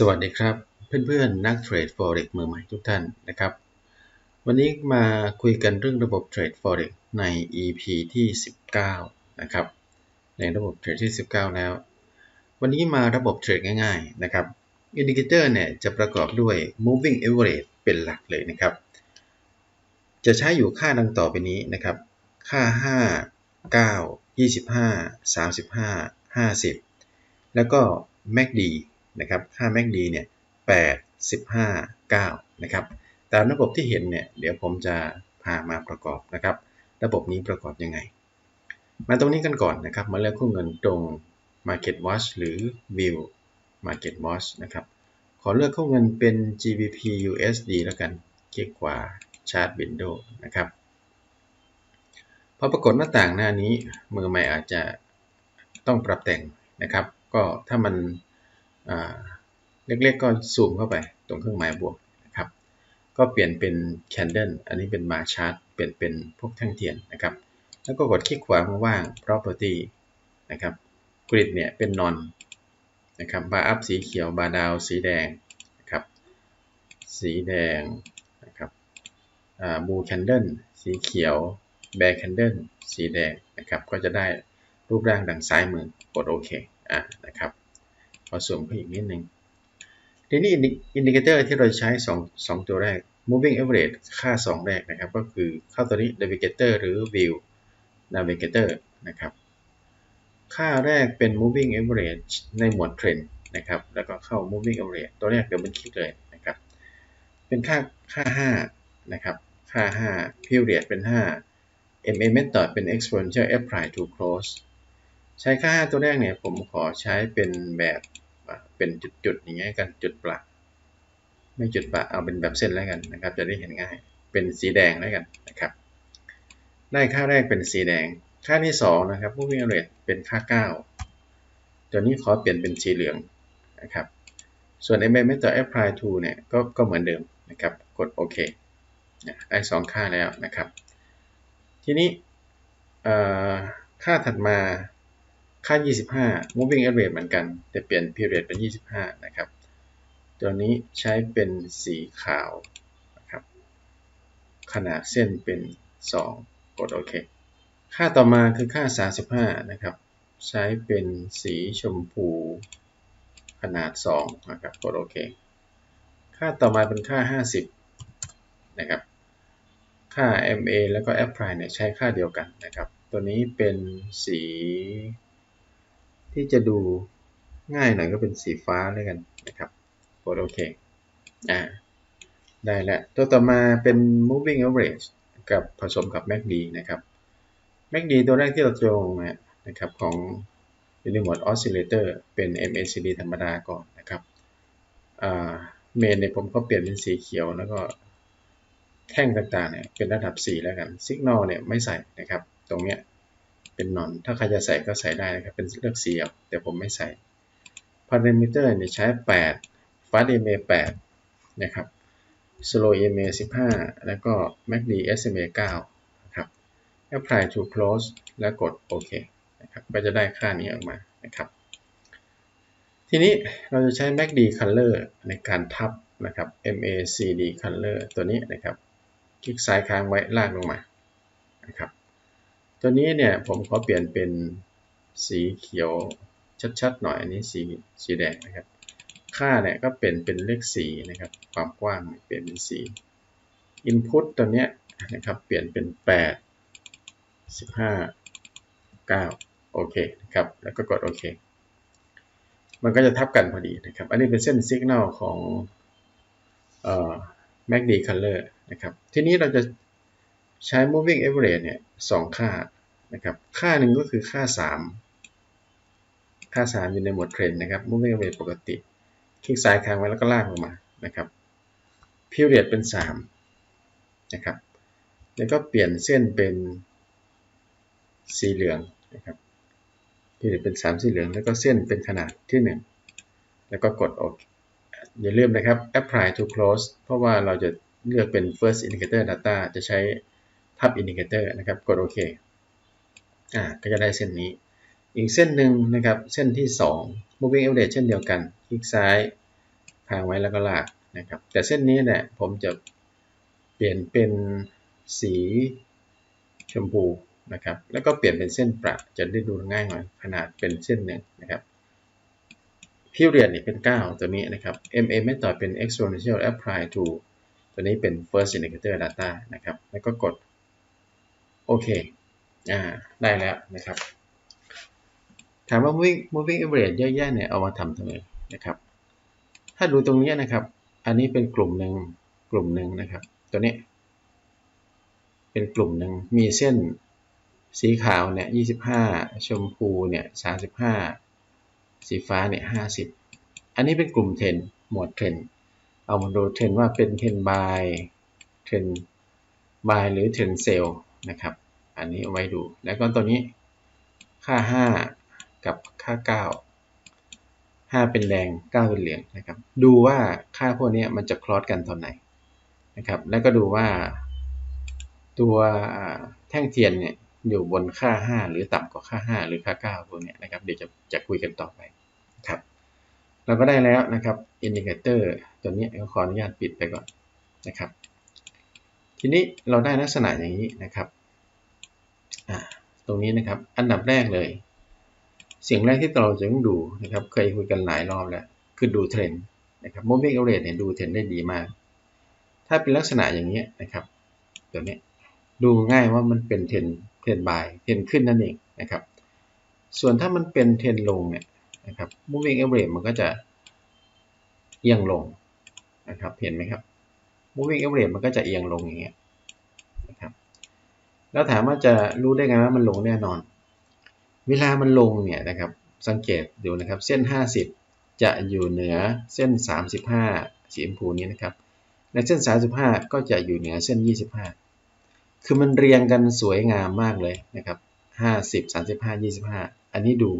สวัสดีครับ เพื่อนๆ นักเทรด Forex มือใหม่ทุกท่านนะครับ วันนี้มาคุยกันเรื่องระบบเทรด Forex ใน EP ที่ 19 นะครับ ในระบบเทรดที่ 19 แล้ว วันนี้มาระบบเทรดง่ายๆนะครับอินดิเคเตอร์เนี่ยจะประกอบด้วย moving average เป็นหลักเลยนะครับ จะใช้อยู่ค่าดังต่อไปนี้นะครับ ค่า 5 9 25 35 50 แล้วก็ MACD นะครับ ค่า MACD เนี่ย8 15 9นะครับ ตามระบบที่เห็นเนี่ย เดี๋ยวผมจะพามาประกอบนะครับ ระบบนี้ประกอบยังไง มาตรงนี้กันก่อนนะครับ มาเลือกคู่เงินตรง Market Watch หรือ View Market Watch นะครับ ขอเลือกคู่เงินเป็น GBP USD แล้วกัน คลิกขวา Chart Window นะครับพอปรากฏหน้าต่างหน้านี้มือใหม่อาจจะต้องปรับแต่งนะครับ ก็ถ้ามัน เล็กๆก็ซูมเข้าไปตรงเครื่องหมายบวกนะครับ ก็เปลี่ยนเป็น candle อันนี้เป็นมาชาร์ตเปลี่ยนเป็นพวกแท่งเทียนนะครับ แล้วก็กดคลิกขวาว่าง property นะครับ grid เนี่ยเป็น non นะครับ bar up สีเขียว bar down สีแดงนะครับ สีแดงนะครับ blue candle สีเขียว bear candle สีแดงนะครับ ก็จะได้รูปร่างดังซ้ายมือกดโอเคอะนะครับ พอสูมขึ้นอีกนิดหนึ่งทีนี้อินดิเคเตอร์ที่เราใช้ 2 2 ตัวแรก moving average ค่า 2 แรกนะครับ ก็คือเข้าตัวนี้ navigator หรือ view navigator นะครับ ค่าแรกเป็น moving average ในหมวด trend นะครับ แล้วก็เข้า moving average ตัวแรกเดี๋ยวมันคลิกเลยนะครับ เป็นค่าค่า 5 นะครับ ค่า 5 period เป็น 5 MA method เป็น exponential apply to close ใช้ค่า 5 ตัวแรกเนี่ยผมขอใช้เป็นแบบ เป็นจุดๆอย่างเงี้ยกันจุดประไม่จุดประเอาเป็นแบบเส้นแล้วกันนะครับ จะได้เห็นง่ายเป็นสีแดงแล้วกันนะครับ ได้ค่าแรกเป็นสีแดง ค่าที่2นะครับ moving average เป็นค่า 9 ตัวนี้ขอเปลี่ยนเป็นสีเหลืองนะครับส่วน MA method apply to เนี่ยก็ก็เหมือนเดิมนะครับ กดโอเคได้2ค่าแล้วนะครับ ทีนี้ค่าถัดมา ค่า 25 moving average เหมือนกัน แต่เปลี่ยน period เป็น 25 นะครับ ตัวนี้ใช้เป็นสีขาวนะครับ ขนาดเส้นเป็น 2 กดโอเค ค่าต่อมาคือค่า 35 นะครับ ใช้เป็นสีชมพูขนาด 2 นะครับ กดโอเค ค่าต่อมาเป็นค่า 50 นะครับ ค่า MA แล้วก็ Apply เนี่ยใช้ค่าเดียวกันนะครับ ตัวนี้เป็นสี ที่จะดูง่ายหน่อยก็เป็นสีฟ้าเลยกันนะครับกดโอเคอ่าได้แล้วตัวต่อมาเป็น moving average กับผสมกับ MACD นะครับ MACD ตัวแรกที่เราจงนะครับของ Unimode Oscillator เป็น MACD ธรรมดาก่อนนะครับอ่าเมนเนี่ยผมก็เปลี่ยนเป็นสีเขียวแล้วก็แท่งต่างๆเนี่ยเป็นระดับ 4 แล้วกัน Signal เนี่ยไม่ใส่นะครับ ตรงเนี้ย เป็นนอน ถ้าใครจะใส่ก็ใส่ได้นะครับ เป็นเลือกสีเอาแต่ผมไม่ใส่ parameter เนี่ยใช้ 8 fast EMA 8 นะครับ slow EMA 15 แล้วก็ MACD SMA 9 นะครับ apply to close แล้วกดโอเคนะครับ ก็จะได้ค่านี้ออกมานะครับ ทีนี้เราจะใช้ MACD color ในการทับนะครับ MACD color ตัวนี้นะครับ คลิกซ้ายค้างไว้ลากลงมานะครับ ตัวนี้เนี่ยผมขอเปลี่ยนเป็นสีเขียวชัดๆหน่อยอันนี้สีสีแดงนะครับ ค่าเนี่ยก็เปลี่ยนเป็นเลขสีนะครับ ความกว้างเปลี่ยนเป็นสี Input ตัวเนี้ยนะครับเปลี่ยนเป็น 8 15 9 โอเคนะครับ แล้วก็กดโอเค มันก็จะทับกันพอดีนะครับ อันนี้เป็นเส้นสัญญาณของเอ่อ MACD color นะครับ ทีนี้เราจะใช้ moving average เนี่ยสองค่า นะครับค่าหนึ่งก็คือค่า 3 ค่า 3 อยู่ในหมวดเทรนนะครับ moving average ปกติ คลิกซ้ายค้างไว้แล้วก็ลากลงมานะครับ period เป็น 3 นะครับ แล้วก็เปลี่ยนเส้นเป็นสีเหลืองนะครับ period เป็น 3 สีเหลือง แล้วก็เส้นเป็นขนาดที่ 1 แล้วก็กดโอเคอย่าลืมนะครับ apply to close เพราะว่าเราจะเลือกเป็น first indicator data จะใช้ทับอินดิเคเตอร์นะครับ กดโอเค อ่าก็จะได้เส้นนี้ อีกเส้นหนึ่งนะครับเส้นที่ 2 moving average เช่นเดียวกัน คลิกซ้ายทางไว้แล้วก็ลากนะครับแต่เส้นนี้เนี่ยผมจะเปลี่ยนเป็นสีชมพูนะครับแล้วก็เปลี่ยนเป็นเส้นประจะได้ดูง่ายหน่อยขนาดเป็นเส้นหนึ่งนะครับ period นี่เป็น 9 ตัวนี้นะครับ MA method เป็น exponential apply to ตัวนี้เป็น first indicator data นะครับ แล้วก็กด โอเค อ่าได้แล้วนะครับถามว่า moving moving average เยอะแยะเนี่ยเอามาทำทำไมนะครับ ถ้าดูตรงนี้นะครับ อันนี้เป็นกลุ่มหนึ่งกลุ่มหนึ่งนะครับ ตัวนี้ เป็นกลุ่มหนึ่งมีเส้นสีขาวเนี่ย25 ชมพูเนี่ย35 สีฟ้าเนี่ย50 อันนี้เป็นกลุ่มเทรนหมวดเทรนเอามาดูเทรนว่าเป็นเทรนบายเทรนบายหรือเทรนเซลนะครับ อันนี้เอาไว้ดู แล้วก็ตัวนี้ค่า 5 กับค่า 9 5 เป็นแดง9 เป็นเหลืองนะครับ ดูว่าค่าพวกนี้มันจะคลอสกันตอนไหนนะครับ แล้วก็ดูว่าตัวแท่งเทียนเนี่ยอยู่บนค่า 5 หรือต่ำกว่าค่า 5 หรือค่า9ตัวนี้นะครับ เดี๋ยวจะจะคุยกันต่อไปครับ เราก็ได้แล้วนะครับอินดิเคเตอร์ตัวนี้ขออนุญาตปิดไปก่อนนะครับ ทีนี้เราได้ลักษณะอย่างนี้นะครับ ตรงนี้นะครับ อันดับแรกเลย สิ่งแรกที่เราจะต้องดูนะครับ เคยคุยกันหลายรอบแล้ว คือดูเทรนด์นะครับ moving average เนี่ยดูเทรนด์ได้ดีมาก ถ้าเป็นลักษณะอย่างนี้นะครับ ตัวนี้ดูง่ายว่ามันเป็นเทรนเทรนบายเทรนขึ้นนั่นเองนะครับ ส่วนถ้ามันเป็นเทรนลงเนี่ยนะครับ moving average มันก็จะเอียงลงนะครับ เห็นไหมครับ moving average มันก็จะเอียงลงอย่างเงี้ย แล้วถามว่าจะรู้ได้ไงว่ามันลงแน่นอน เวลามันลงเนี่ยนะครับ สังเกตดูนะครับ เส้น 50 จะอยู่เหนือเส้น 35 สีชมพูนี้นะครับ และเส้น 35 ก็จะอยู่เหนือเส้น 25 คือมันเรียงกันสวยงามมากเลยนะครับห้าสิบสามสิบห้ายี่สิบห้าอันนี้ดู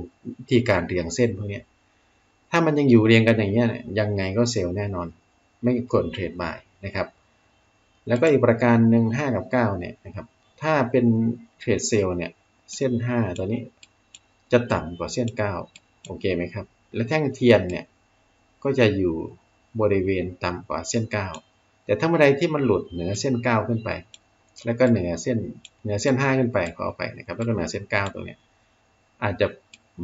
ที่การเรียงเส้นพวกนี้ ถ้ามันยังอยู่เรียงกันอย่างเงี้ยังไงก็เซลล์แน่นอน ไม่กดเทรดบายนะครับ แล้วก็อีกประการหนึ่งห้ากับเก้าเนี่ยนะครับ ถ้าเป็นเทรดเซลล์เนี่ยเส้นห้าตัวนี้จะต่ำกว่าเส้นเก้าโอเคไหมครับ และแท่งเทียนเนี่ยก็จะอยู่บริเวณต่ำกว่าเส้นเก้าแต่ถ้าเมื่อใดที่มันหลุดเหนือเส้นเก้าขึ้นไป แล้วก็เหนือเส้นเหนือเส้น 5 ขึ้นไปขอไปนะครับแล้วก็เหนือเส้น 9 ตรงนี้อาจจะ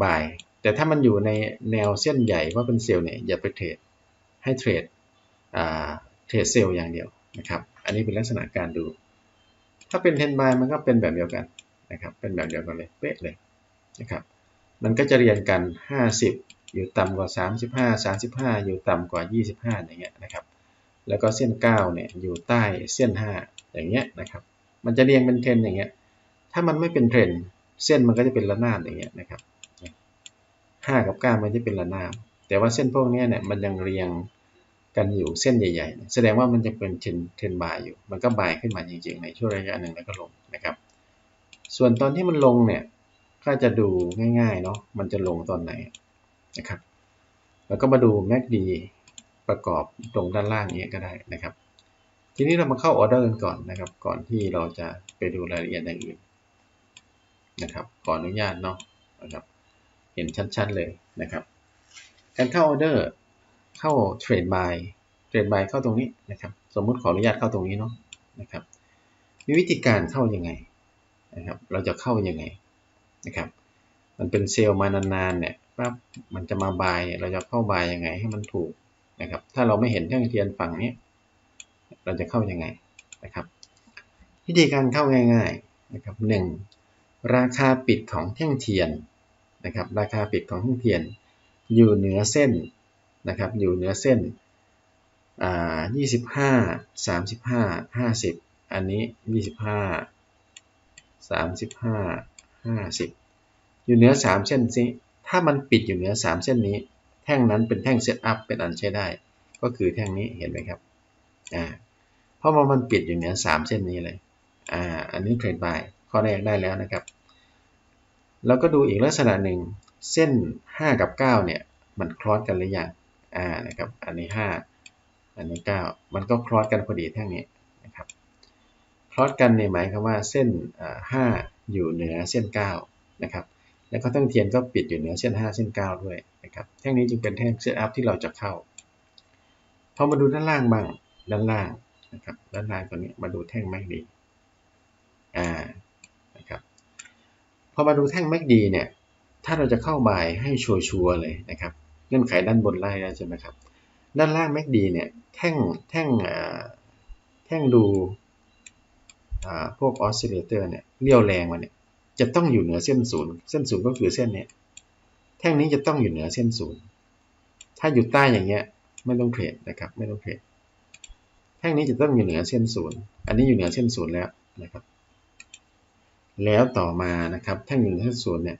บ่าย แต่ถ้ามันอยู่ในแนวเส้นใหญ่ว่าเป็นเซลล์เนี่ยอย่าไปเทรดให้เทรดเทรดเซลล์อย่างเดียวนะครับ อันนี้เป็นลักษณะการดู ถ้าเป็นเทนบมันก็เป็นแบบเดียวกันนะครับเป็นแบบเดียวกันเลยเป๊ะเลยนะครับมันก็จะเรียนกัน 50 อยู่ต่ำกว่า 35 35 อยู่ต่ำกว่า 25 อย่างเงี้ยนะครับแล้วก็เส้น 9 เนี่ยอยู่ใต้เส้น 5 อย่างเงี้ยนะครับมันจะเรียงเป็นเทรนอย่างเงี้ยถ้ามันไม่เป็นเทรนเส้นมันก็จะเป็นระนาบอย่างเงี้ยนะครับห้ากับเก้ามันจะเป็นระนาบแต่ว่าเส้นพวกนี้เนี่ยมันยังเรียง กันอยู่เส้นใหญ่ๆ แสดงว่ามันจะเป็นเทรนเทนบายอยู่ มันก็บายขึ้นมาจริงๆ ในช่วงระยะหนึ่งแล้วก็ลงนะครับ ส่วนตอนที่มันลงเนี่ยก็จะดูง่ายๆเนาะ มันจะลงตอนไหนนะครับ แล้วก็มาดู MACD ประกอบตรงด้านล่างนี้ก็ได้นะครับ ทีนี้เรามาเข้าออเดอร์กันก่อนนะครับ ก่อนที่เราจะไปดูรายละเอียดอย่างอื่นนะครับ ขออนุญาตเนาะนะครับ เห็นชัดๆเลยนะครับ การเข้าออเดอร์ เข้าเทรดบายเทรดบายเข้าตรงนี้นะครับ สมมุติขออนุญาตเข้าตรงนี้เนาะนะครับ มีวิธีการเข้ายังไงนะครับ เราจะเข้ายังไงนะครับ มันเป็นเซลล์มานานๆเนี่ยปั๊บมันจะมาบายเราจะเข้าบายยังไงให้มันถูกนะครับ ถ้าเราไม่เห็นแท่งเทียนฝั่งนี้ เราจะเข้ายังไงนะครับ วิธีการเข้าง่าย ๆนะครับหนึ่งราคาปิดของแท่งเทียนนะครับ ราคาปิดของแท่งเทียน อยู่เหนือเส้น นะครับอยู่เหนือเส้นอ่ายี่สิบห้าสามสิบห้าห้าสิบอันนี้ยี่สิบห้าสามสิบห้าห้าสิบอยู่เหนือสามเส้นซิถ้ามันปิดอยู่เหนือสามเส้นนี้ แท่งนั้นเป็นแท่งเซตอัพเป็นอันใช้ได้ ก็คือแท่งนี้เห็นไหมครับอ่าเพราะว่ามันปิดอยู่เหนือสามเส้นนี้เลยอ่าอันนี้เทรดบายข้อแรกได้แล้วนะครับแล้วก็ดูอีกลักษณะหนึ่งเส้น 5 กับ 9 เนี่ย มันคลอสกันหรือยัง อ่านะครับ อันนี้ 5 อันนี้ 9 มันก็คลอสกันพอดีแท่งนี้นะครับ คลอสกันเนี่ยหมายความว่าเส้นห้าอยู่เหนือเส้น 9 นะครับ แล้วก็ตั้งเทียนก็ปิดอยู่เหนือเส้น 5 เส้น 9 ด้วยนะครับ แท่งนี้จึงเป็นแท่งเซตอัพที่เราจะเข้า พอมาดูด้านล่างบ้าง ด้านล่างนะครับ ด้านล่างตัวนี้มาดูแท่งแมกดี อ่า นะครับ พอมาดูแท่งแมกดีเนี่ย ถ้าเราจะเข้าบายให้ชัวร์เลยนะครับ งื่อนไขด้านบนไล่แล้วใช่ไหมครับ ด้านล่างแมกดีเนี่ยแท่งแท่งแท่งดูพวกออสซิเลเตอร์เนี่ยเลี้ยวแรงมาเนี่ยจะต้องอยู่เหนือเส้นศูนย์เส้นศูนย์ก็คือเส้นเนี้ยแท่งนี้จะต้องอยู่เหนือเส้นศูนย์ถ้าอยู่ใต้อย่างเงี้ยไม่ต้องเทรดนะครับไม่ต้องเทรดแท่งนี้จะต้องอยู่เหนือเส้นศูนย์อันนี้อยู่เหนือเส้นศูนย์แล้วนะครับแล้วต่อมานะครับแท่งอยู่เหนือเส้นศูนย์เนี่ย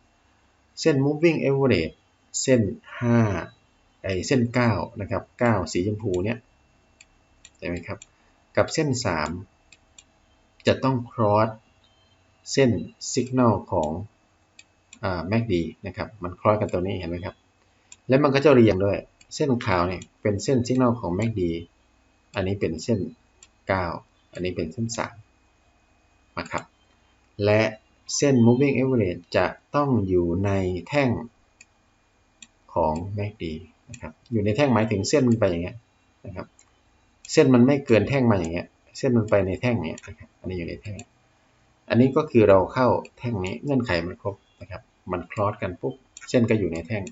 เส้น moving average เส้น5ไอเส้น9นะครับ9สีชมพูเนี่ยใช่ไหมครับกับเส้น 3 จะต้อง cross เส้น signal ของอ่า MACD นะครับมัน cross กันตรงนี้เห็นไหมครับ แล้วมันก็จะเรียงด้วย เส้นขาวเนี่ยเป็นเส้น signal ของ MACD อันนี้เป็นเส้น 9 อันนี้เป็นเส้น3นะครับและเส้น moving average จะต้องอยู่ในแท่ง ของ MACD นะครับอยู่ในแท่งหมายถึงเส้นมันไปอย่างเงี้ยนะครับเส้นมันไม่เกินแท่งมาอย่างเงี้ย เส้นมันไปในแท่งเนี้ยนะครับอันนี้อยู่ในแท่ง อันนี้ก็คือเราเข้าแท่งนี้เงื่อนไขมันครบนะครับมันคลอสกันปุ๊บเส้นก็อยู่ในแท่ง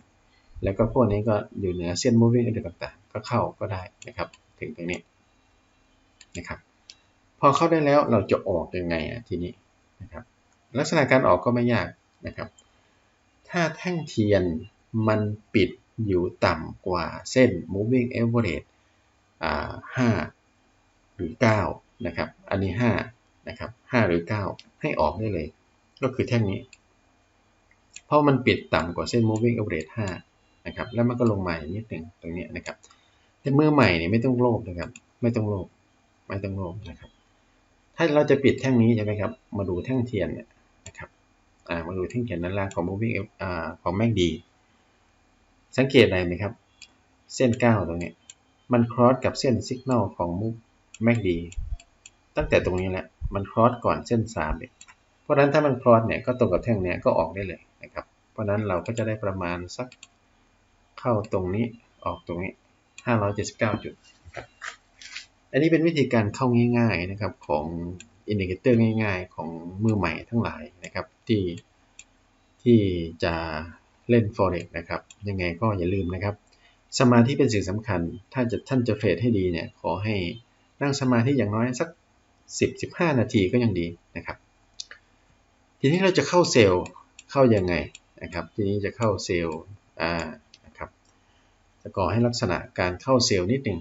แล้วก็พวกนี้ก็อยู่เหนือเส้น moving average ต่างๆ ก็เข้าก็ได้นะครับถึงตรงนี้นะครับพอเข้าได้แล้วเราจะออกยังไงอะทีนี้นะครับลักษณะการออกก็ไม่ยากนะครับ ถ้าแท่งเทียน มันปิดอยู่ต่ำกว่าเส้น moving average อ่า5หรือ9นะครับ อันนี้5นะครับ5หรือ 9 ให้ออกได้เลย ก็คือแท่งนี้ เพราะมันปิดต่ำกว่าเส้น moving average 5นะครับ แล้วมันก็ลงมาอย่างนิดหนึ่งตรงนี้นะครับ แต่เมื่อใหม่เนี่ยไม่ต้องโลภนะครับ ไม่ต้องโลภ ไม่ต้องโลภนะครับ ถ้าเราจะปิดแท่งนี้ใช่ไหมครับ มาดูแท่งเทียนเนี่ยนะครับอ่ามาดูแท่งเทียนด้นล่างของ moving อ่าของ MACD สังเกตอะไรไหมครับ เส้น 9 ตรงนี้มันครอสกับเส้นสัญญาณของมุก MACD ตั้งแต่ตรงนี้แหละมันครอสก่อนเส้น3เลยเพราะฉะนั้นถ้ามันครอสเนี่ยก็ตรงกับแท่งเนี้ยก็ออกได้เลยนะครับ เพราะฉะนั้นเราก็จะได้ประมาณสักเข้าตรงนี้ออกตรงนี้ 579 จุด อันนี้เป็นวิธีการเข้าง่าย ๆนะครับของอินดิเคเตอร์ง่าย ๆ ของมือใหม่ทั้งหลายนะครับที่ที่จะ เล่น forex นะครับ ยังไงก็อย่าลืมนะครับ สมาธิเป็นสิ่งสำคัญ ถ้าจะท่านจะเทรดให้ดีเนี่ย ขอให้นั่งสมาธิอย่างน้อยสัก 10-15 นาทีก็ยังดีนะครับ ทีนี้เราจะเข้าเซลล์เข้ายังไงนะครับ ทีนี้จะเข้าเซลล์อ่านะครับ จะก่อให้ลักษณะการเข้าเซลล์นิดหนึ่ง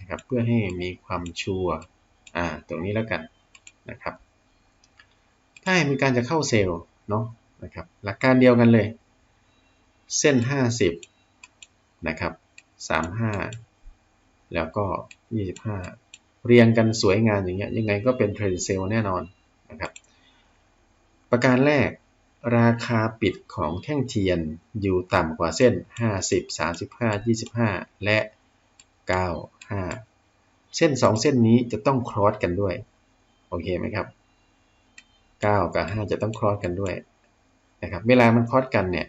นะครับ เพื่อให้มีความชัวร์อ่า ตรงนี้แล้วกันนะครับ ถ้ามีการจะเข้าเซลล์เนาะนะครับ หลักการเดียวกันเลย เส้น 50 นะครับ 35 แล้วก็ 25 เรียงกันสวยงามอย่างเงี้ยยังไงก็เป็นเทรนเซลแน่นอนนะครับ ประการแรกราคาปิดของแท่งเทียนอยู่ต่ำกว่าเส้น 50 35 25 และ 95 เส้น 2 เส้นนี้จะต้องครอสกันด้วย โอเคไหมครับ 9 กับ 5 จะต้องครอสกันด้วยนะครับ เวลามันครอสกันเนี่ย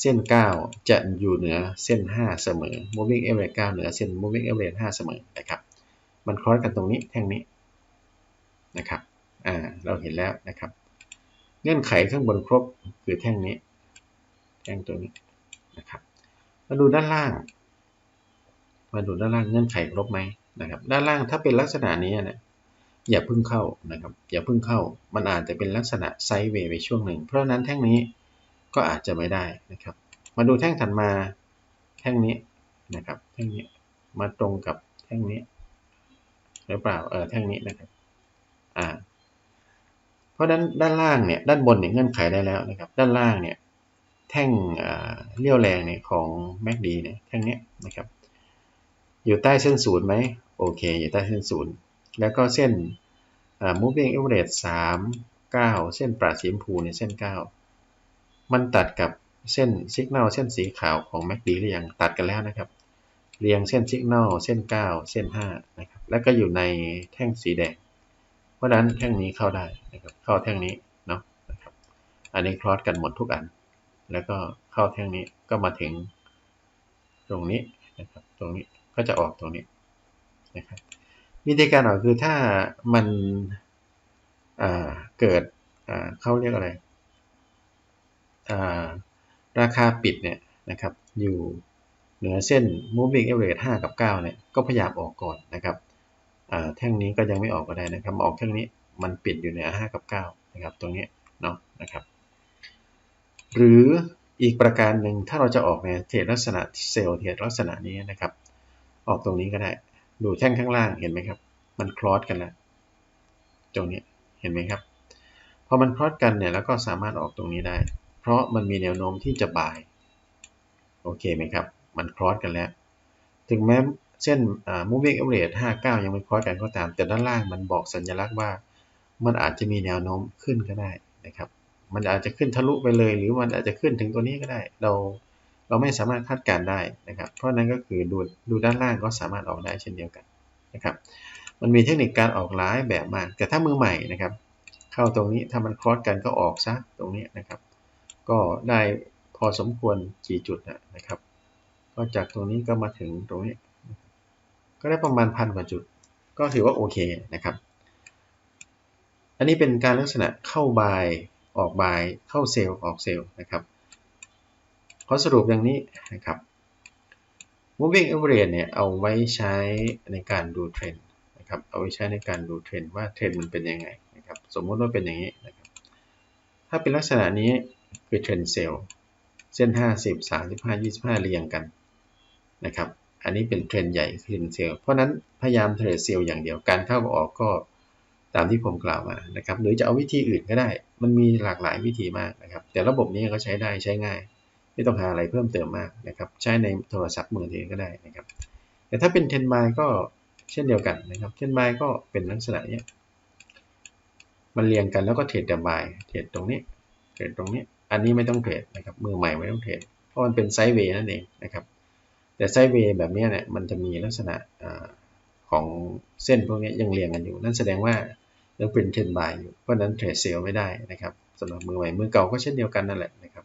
เส้น 9 จะอยู่เหนือเส้น 5 เสมอ moving average 9 เหนือเส้น moving average 5 เสมอนะครับ มันคล้อยกันตรงนี้แท่งนี้นะครับ อ่า เราเห็นแล้วนะครับ เงื่อนไขข้างบนครบคือแท่งนี้ แท่งตัวนี้นะครับ มาดูด้านล่าง มาดูด้านล่างเงื่อนไขครบไหมนะครับ ด้านล่างถ้าเป็นลักษณะนี้นี่ยอย่าพึ่งเข้านะครับ อย่าพึ่งเข้า มันอาจจะเป็นลักษณะไซด์เวย์ไปช่วงหนึ่ง เพราะนั้นแท่งนี้ ก็อาจจะไม่ได้นะครับ มาดูแท่งถัดมาแท่งนี้นะครับ แท่งนี้มาตรงกับแท่งนี้ หรือเปล่าเออแท่งนี้นะครับอ่าเพราะด้านด้านล่างเนี่ยด้านบนเนี่ยเงื่อนไขได้แล้วนะครับ ด้านล่างเนี่ยแท่งเลี้ยวแรงเนี่ยของ MACD เนี่ยแท่งนี้นะครับ อยู่ใต้เส้นศูนย์ไหมโอเค อยู่ใต้เส้นศูนย์แล้วก็เส้น moving average 3 9 เส้นปราสีชมพูเนี่ยเส้น 9 มันตัดกับเส้นสัญญาณเส้นสีขาวของ MACD หรือยังตัดกันแล้วนะครับ เรียงเส้นสัญญาณเส้น 9 เส้น5นะครับแล้วก็อยู่ในแท่งสีแดง เพราะฉะนั้นแท่งนี้เข้าได้นะครับเข้าแท่งนี้เนาะนะครับอันนี้คลอสกันหมดทุกอัน แล้วก็เข้าแท่งนี้ก็มาถึงตรงนี้นะครับตรงนี้ก็จะออกตรงนี้นะครับวิธีการออกคือถ้ามันเกิดเขาเรียกอะไร ราคาปิดเนี่ยนะครับอยู่เหนือเส้น moving average 5กับ9เนี่ยก็พยายามออกก่อนนะครับแท่งนี้ก็ยังไม่ออกก็ได้นะครับออกแท่งนี้มันปิดอยู่เหนือ5กับ9นะครับตรงนี้เนาะนะครับ หรืออีกประการหนึ่งถ้าเราจะออกในเทรดลักษณะเซลล์เทรดลักษณะนี้นะครับ ออกตรงนี้ก็ได้ ดูแท่งข้างล่างเห็นไหมครับ มันคลอสกันแล้วตรงนี้เห็นไหมครับพอมันคลอสกันเนี่ยแล้วก็สามารถออกตรงนี้ได้ เพราะมันมีแนวโน้มที่จะบ่าย โอเคไหมครับ มันคลอสกันแล้ว ถึงแม้เช่น moving average 59 ยังไม่คลอสกันก็ตาม แต่ด้านล่างมันบอกสัญลักษณ์ว่า มันอาจจะมีแนวโน้มขึ้นก็ได้นะครับ มันอาจจะขึ้นทะลุไปเลย หรือมันอาจจะขึ้นถึงตัวนี้ก็ได้ เราเราไม่สามารถคาดการได้นะครับ เพราะนั้นก็คือดูดูด้านล่างก็สามารถออกได้เช่นเดียวกันนะครับ มันมีเทคนิคการออกหลายแบบมาก แต่ถ้ามือใหม่นะครับ เข้าตรงนี้ถ้ามันคลอสกันก็ออกซะตรงนี้นะครับ ก็ได้พอสมควรกี่จุดนะครับ ก็จากตรงนี้ก็มาถึงตรงนี้ ก็ได้ประมาณพันกว่าจุด ก็ถือว่าโอเคนะครับ อันนี้เป็นการลักษณะเข้าบายออกบายเข้าเซลล์ออกเซลล์นะครับขอสรุปอย่างนี้นะครับ moving average เนี่ยเอาไว้ใช้ในการดูเทรนด์นะครับ เอาไว้ใช้ในการดูเทรนด์ว่าเทรนด์มันเป็นยังไงนะครับ สมมติว่าเป็นอย่างนี้นะครับ ถ้าเป็นลักษณะนี้ คือเทรนด์เซลเส้น 50 35 25 เรียงกันนะครับ อันนี้เป็นเทรนใหญ่คือเทรนเซลเพราะนั้นพยายามเทรดเซลอย่างเดียวการเข้าออกก็ตามที่ผมกล่าวมานะครับ หรือจะเอาวิธีอื่นก็ได้ มันมีหลากหลายวิธีมากนะครับ แต่ระบบนี้ก็ใช้ได้ใช้ง่าย ไม่ต้องหาอะไรเพิ่มเติมมากนะครับ ใช้ในโทรศัพท์มือถือก็ได้นะครับ แต่ถ้าเป็นเทนไมก็เช่นเดียวกันนะครับ เทนไมก็เป็นลักษณะนี้มันเรียงกันแล้วก็เทรดดับบายเทรดตรงนี้ เทรดตรงนี้ อันนี้ไม่ต้องเทรดนะครับมือใหม่ไม่ต้องเทรดเพราะมันเป็นไซด์เวย์นั่นเองนะครับแต่ไซด์เวย์แบบนี้เนี่ยมันจะมีลักษณะของเส้นพวกนี้ยังเรียงกันอยู่ นั่นแสดงว่ายังเป็นเทรนบายอยู่เพราะนั้นเทรดเซลไม่ได้นะครับสำหรับมือใหม่มือเก่าก็เช่นเดียวกันนั่นแหละนะครับ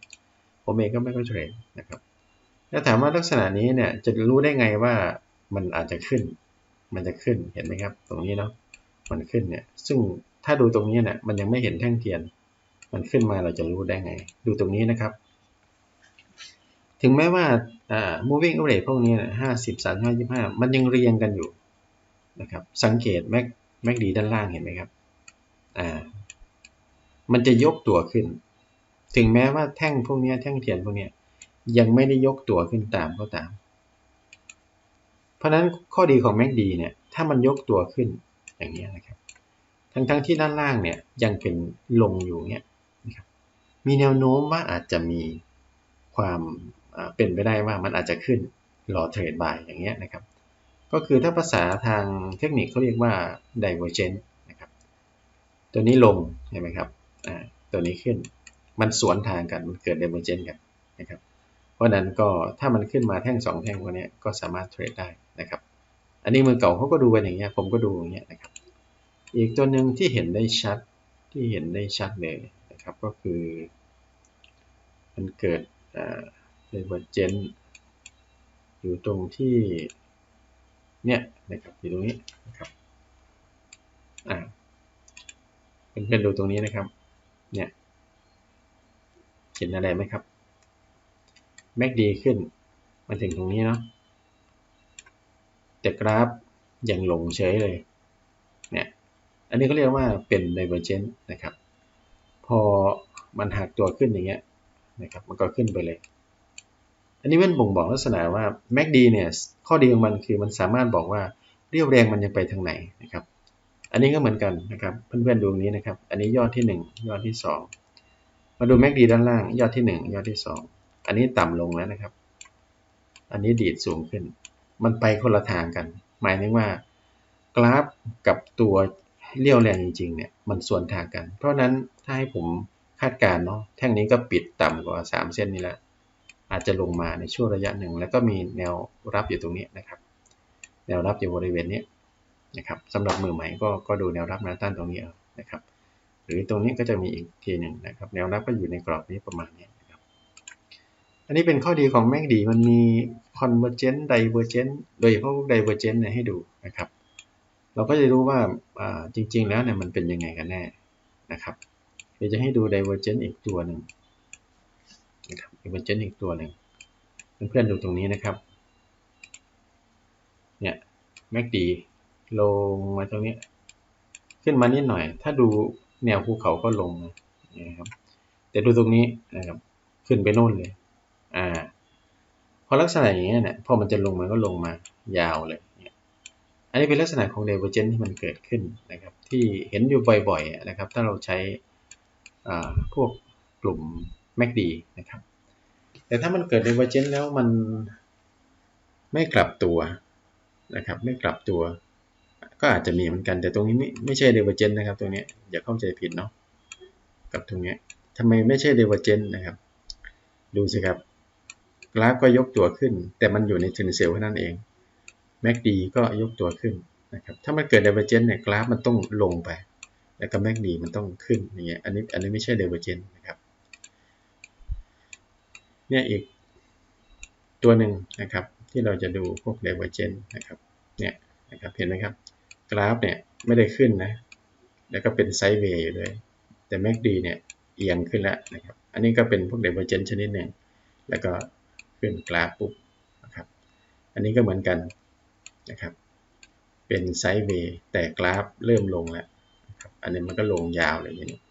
ผมเองก็ไม่ค่อยเทรดนะครับถ้าถามว่าลักษณะนี้เนี่ยจะรู้ได้ไงว่ามันอาจจะขึ้น มันจะขึ้นเห็นไหมครับ ตรงนี้เนาะมันขึ้นเนี่ยซึ่งถ้าดูตรงนี้เนี่ยมันยังไม่เห็นแท่งเทียน มันขึ้นมาเราจะรู้ได้ไง ดูตรงนี้นะครับ ถึงแม้ว่า moving average พวกนี้ห้าสิบสามห้ายี่ห้ามันยังเรียงกันอยู่นะครับ สังเกตแม็กแม็กดีด้านล่างเห็นไหมครับอ่ามันจะยกตัวขึ้น ถึงแม้ว่าแท่งพวกนี้แท่งเทียนพวกนี้ยังไม่ได้ยกตัวขึ้นตามก็ตาม เพราะนั้นข้อดีของ MACD เนี่ย ถ้ามันยกตัวขึ้นอย่างนี้นะครับ ทั้งๆทที่ด้านล่างเนี่ยยังเป็นลงอยู่เนี่ย มีแนวโน้มว่าอาจจะมีความเป็นไปได้ว่ามันอาจจะขึ้นรอเทรดบายอย่างเงี้ยนะครับ ก็คือถ้าภาษาทางเทคนิคเขาเรียกว่า divergent นะครับ ตัวนี้ลงเห็นไหมครับตัวนี้ขึ้นมันสวนทางกันมันเกิดเดเวอร์เจนกันนะครับ เพราะนั้นก็ถ้ามันขึ้นมาแท่ง 2 แท่งพวกนี้ก็สามารถเทรดได้นะครับ อันนี้มือเก่าเขาก็ดูกันอย่างเงี้ยผมก็ดูอย่างเงี้ยนะครับ อีกตัวหนึ่งที่เห็นได้ชัดที่เห็นได้ชัดเลย นะครับก็คือมันเกิดเดเวอร์เจนอยู่ตรงที่เนี่ยนะครับอยู่ตรงนี้นะครับอ่าเป็นดูตรงนี้นะครับเนี่ยเห็นอะไรไหมครับแม็กดีขึ้นมาถึงตรงนี้เนาะแต่กราฟยังหลงเฉยเลยเนี่ยอันนี้ก็เรียกว่าเป็น divergent นะครับ พอมันหักตัวขึ้นอย่างเงี้ยนะครับมันก็ขึ้นไปเลย อันนี้มันบ่งบอกลักษณะว่า MACD เนี่ยข้อดีของมันคือมันสามารถบอกว่าเรียวแรงมันยังไปทางไหนนะครับ อันนี้ก็เหมือนกันนะครับเพื่อนๆดูนี้นะครับ อันนี้ยอดที่ 1 ยอดที่ 2 มาดู MACD ด้านล่าง ยอดที่ 1 ยอดที่ 2 อันนี้ต่ำลงแล้วนะครับ อันนี้ดีดสูงขึ้น มันไปคนละทางกัน หมายถึงว่ากราฟกับตัว เลี้ยวแรงจริงๆเนี่ยมันส่วนทางกัน เพราะนั้นถ้าให้ผมคาดการเนาะแท่งนี้ก็ปิดต่ำกว่า 3 เส้นนี้แล้วอาจจะลงมาในช่วงระยะหนึ่ง แล้วก็มีแนวรับอยู่ตรงนี้นะครับ แนวรับอยู่บริเวณนี้นะครับสำหรับมือใหม่ก็ก็ดูแนวรับแนวต้านตรงนี้นะครับ หรือตรงนี้ก็จะมีอีกทีหนึ่งนะครับ แนวรับก็อยู่ในกรอบนี้ประมาณนี้นะครับ อันนี้เป็นข้อดีของแมกดีมันมี convergent divergent โดยเฉพาะ divergent เนี่ยให้ดูนะครับ เราก็จะรู้ว่าจริง ๆ แล้วเนี่ยมันเป็นยังไงกันแน่นะครับเดี๋ยวจะให้ดู divergence อีกตัวหนึ่งนะครับ divergence อีกตัวหนึ่งเพื่อนๆดูตรงนี้นะครับเนี่ยแม็กดีลงมาตรงนี้ ขึ้นมานิดหน่อย ถ้าดูแนวภูเขาก็ลงนะครับแต่ดูตรงนี้นะครับขึ้นไปโน่นเลย อ่า พอลักษณะอย่างเงี้ยเนี่ยพอมันจะลงมันก็ลงมายาวเลย อันนี้เป็นลักษณะของ divergence ที่มันเกิดขึ้นนะครับ ที่เห็นอยู่บ่อยๆนะครับ ถ้าเราใช้พวกกลุ่ม MACD นะครับ แต่ถ้ามันเกิด divergence แล้วมันไม่กลับตัวนะครับ ไม่กลับตัว ก็อาจจะมีเหมือนกัน แต่ตรงนี้ไม่ไม่ใช่ divergence นะครับ ตรงนี้อย่าเข้าใจผิดเนาะกับตรงนี้ทำไมไม่ใช่ divergence นะครับ ดูสิครับกราฟก็ยกตัวขึ้น แต่มันอยู่ในเทนเซลแค่นั้นเอง MACD ก็ยกตัวขึ้นนะครับ ถ้ามันเกิด divergence เนี่ยกราฟมันต้องลงไป แล้วก็ MACD มันต้องขึ้นอย่างเงี้ย อันนี้อันนี้ไม่ใช่ divergence นะครับ เนี่ยอีกตัวหนึ่งนะครับที่เราจะดูพวก divergence นะครับ เนี่ยนะครับเห็นไหมครับ กราฟเนี่ยไม่ได้ขึ้นนะ แล้วก็เป็นไซด์เวย์อยู่เลย แต่ MACD เนี่ยเอียงขึ้นแล้วนะครับ อันนี้ก็เป็นพวก divergence ชนิดหนึ่ง แล้วก็ขึ้นกราฟปุ๊บนะครับ อันนี้ก็เหมือนกัน นะครับ เป็นไซด์เวย์แต่กราฟเริ่มลงแล้วครับอันนี้มันก็ลงยาวเลยอย่างนี้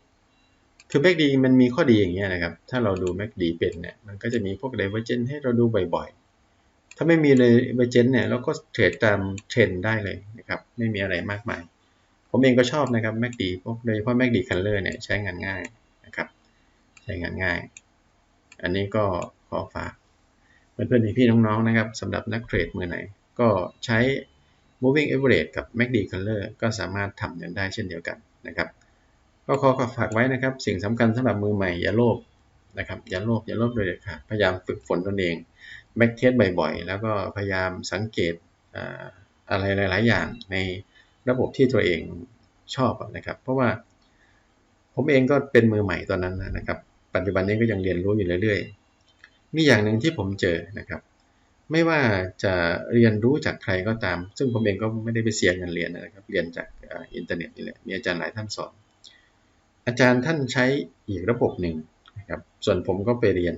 คือแม็กดีมันมีข้อดีอย่างเงี้ยนะครับ ถ้าเราดูแม็กดีเป็นเนี่ย มันก็จะมีพวกไดเวอร์เจนให้เราดูบ่อยๆ ถ้าไม่มีเลยเวอร์เนเนี่ยเราก็เทรดตามเทรนได้เลยนะครับ ไม่มีอะไรมากมาย ผมเองก็ชอบนะครับแม็กดีพวกโดยเฉพาะแม็กดีคัลเลอร์เนี่ยใช้งานง่ายนะครับ ใช้งานง่าย อันนี้ก็ขอฝากเพื่อนๆพี่น้องๆนะครับสำหรับนักเทรดมือไหน ก็ใช้ moving average กับ MACD color ก็สามารถทำกันได้เช่นเดียวกันนะครับก็ขอฝากไว้นะครับ สิ่งสำคัญสำหรับมือใหม่อย่าโลภนะครับอย่าโลภอย่าโลภโดยเด็ดขาดพยายามฝึกฝนตนเองแบ็กเทสบ่อยๆ แล้วก็พยายามสังเกตอะไรหลาย ๆ อย่างในระบบที่ตัวเองชอบนะครับ เพราะว่าผมเองก็เป็นมือใหม่ตอนนั้นนะครับ ปัจจุบันนี้ก็ยังเรียนรู้อยู่เรื่อยๆ มีอย่างหนึ่งที่ผมเจอนะครับ ไม่ว่าจะเรียนรู้จากใครก็ตาม ซึ่งผมเองก็ไม่ได้ไปเสียเงินเรียนนะครับ เรียนจากอินเทอร์เน็ตนี่แหละ มีอาจารย์หลายท่านสอน อาจารย์ท่านใช้อีกระบบหนึ่งนะครับ ส่วนผมก็ไปเรียน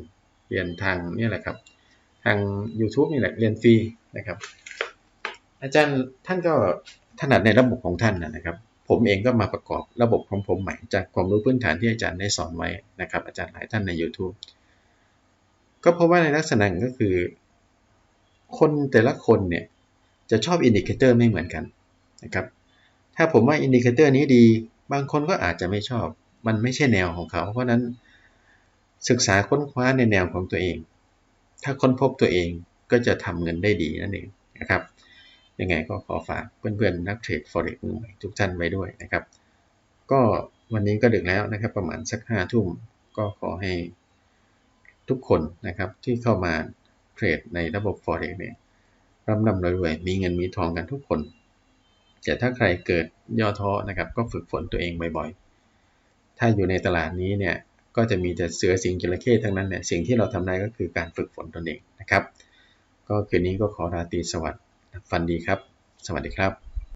เรียนทางนี่แหละครับ ทาง YouTube นี่แหละ เรียนฟรีนะครับ อาจารย์ท่านก็ถนัดในระบบของท่านนะครับ ผมเองก็มาประกอบระบบของผมใหม่ จากความรู้พื้นฐานที่อาจารย์ได้สอนไว้นะครับ อาจารย์หลายท่านใน YouTube ก็เพราะว่าในลักษณะก็คือ คนแต่ละคนเนี่ยจะชอบอินดิเคเตอร์ไม่เหมือนกันนะครับ ถ้าผมว่าอินดิเคเตอร์นี้ดี บางคนก็อาจจะไม่ชอบ มันไม่ใช่แนวของเขา เพราะนั้นศึกษาค้นคว้าในแนวของตัวเอง ถ้าค้นพบตัวเองก็จะทำเงินได้ดีนั่นเองนะครับ ยังไงก็ขอฝากเพื่อนๆนักเทรด forex มือใหม่ทุกท่านไว้ด้วยนะครับ ก็วันนี้ก็ดึกแล้วนะครับประมาณสักห้าทุ่มก็ขอให้ทุกคนนะครับที่เข้ามา เทรดในระบบ Forex เนี่ยร่ำร่ำรวยๆมีเงินมีทองกันทุกคน แต่ถ้าใครเกิดย่อท้อนะครับ ก็ฝึกฝนตัวเองบ่อยๆ ถ้าอยู่ในตลาดนี้เนี่ยก็จะมีแต่เสือสิงจระเข้ทั้งนั้นเนี่ยสิ่งที่เราทำได้ก็คือการฝึกฝนตนเองนะครับ ก็คืนนี้ก็ขอราตรีสวัสดิ์ฟันดีครับ สวัสดีครับ